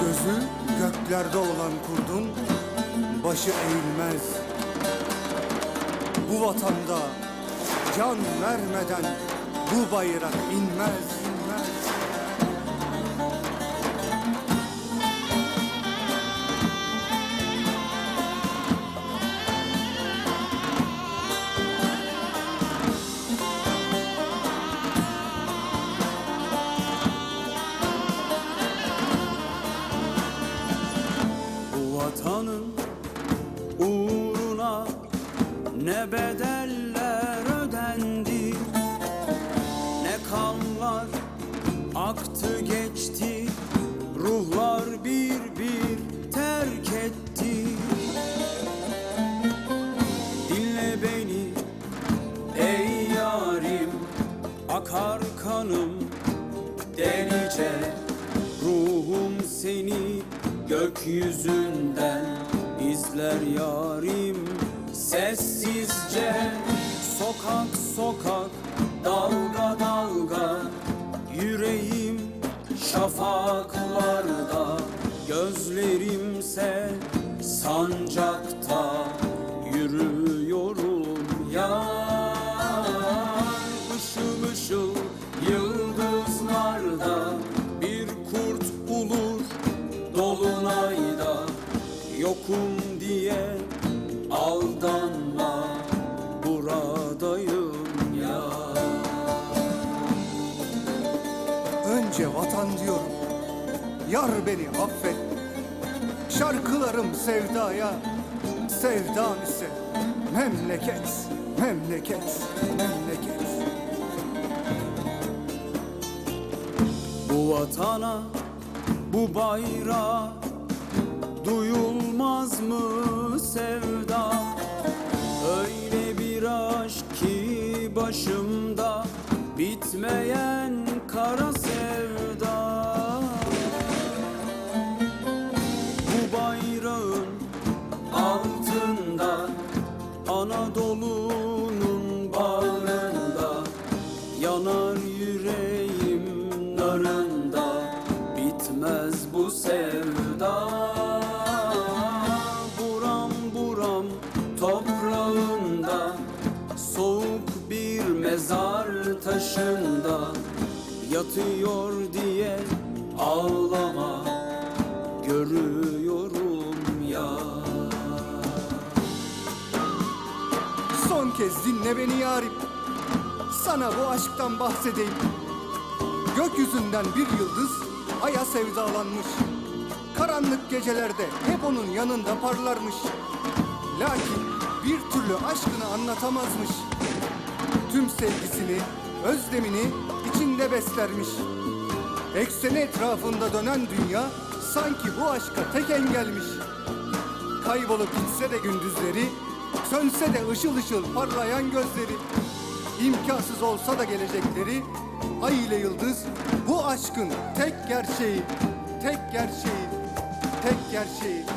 Gözü göklerde olan kurdun başı eğilmez. Bu vatanda can vermeden bu bayrak inmez. inmez. Vatanın uğruna ne bedeller ödendi Ne kanlar aktı geçti Ruhlar bir bir terk etti. Dinle beni ey yarim Akar kanım delice Ruhum seni gökyüzünden izler yarim Sessizce. Sokak sokak dalga dalga Yüreğim şafaklarda Gözlerimse sancakta Yokum diye aldanma buradayım ya Önce vatan diyorum. Yar beni affet. Şarkılarım sevdaya. Sevdam ise memleket, memleket, memleket. Bu vatana, bu bayrağa duyulmaz mı sevda? Öyle bir aşk ki başımda bitmeyen kara sevda. Bu bayrağın altında Anadolu'nun bağrında Yanar yüreğim narında Yatıyor diye ağlama Görüyorum ya Son kez dinle beni yarim. Sana bu aşktan bahsedeyim. Gökyüzünden bir yıldız aya sevdalanmış. Karanlık gecelerde hep onun yanında parlarmış. Lakin bir türlü aşkını anlatamazmış. Tüm sevgisini, özlemini içinde beslermiş. Ekseni etrafında dönen dünya sanki bu aşka tek engelmiş. Kaybolup gitse de gündüzleri, sönse de ışıl ışıl parlayan gözleri, imkansız olsa da gelecekleri, ay ile yıldız bu aşkın tek gerçeği, tek gerçeği, tek gerçeği.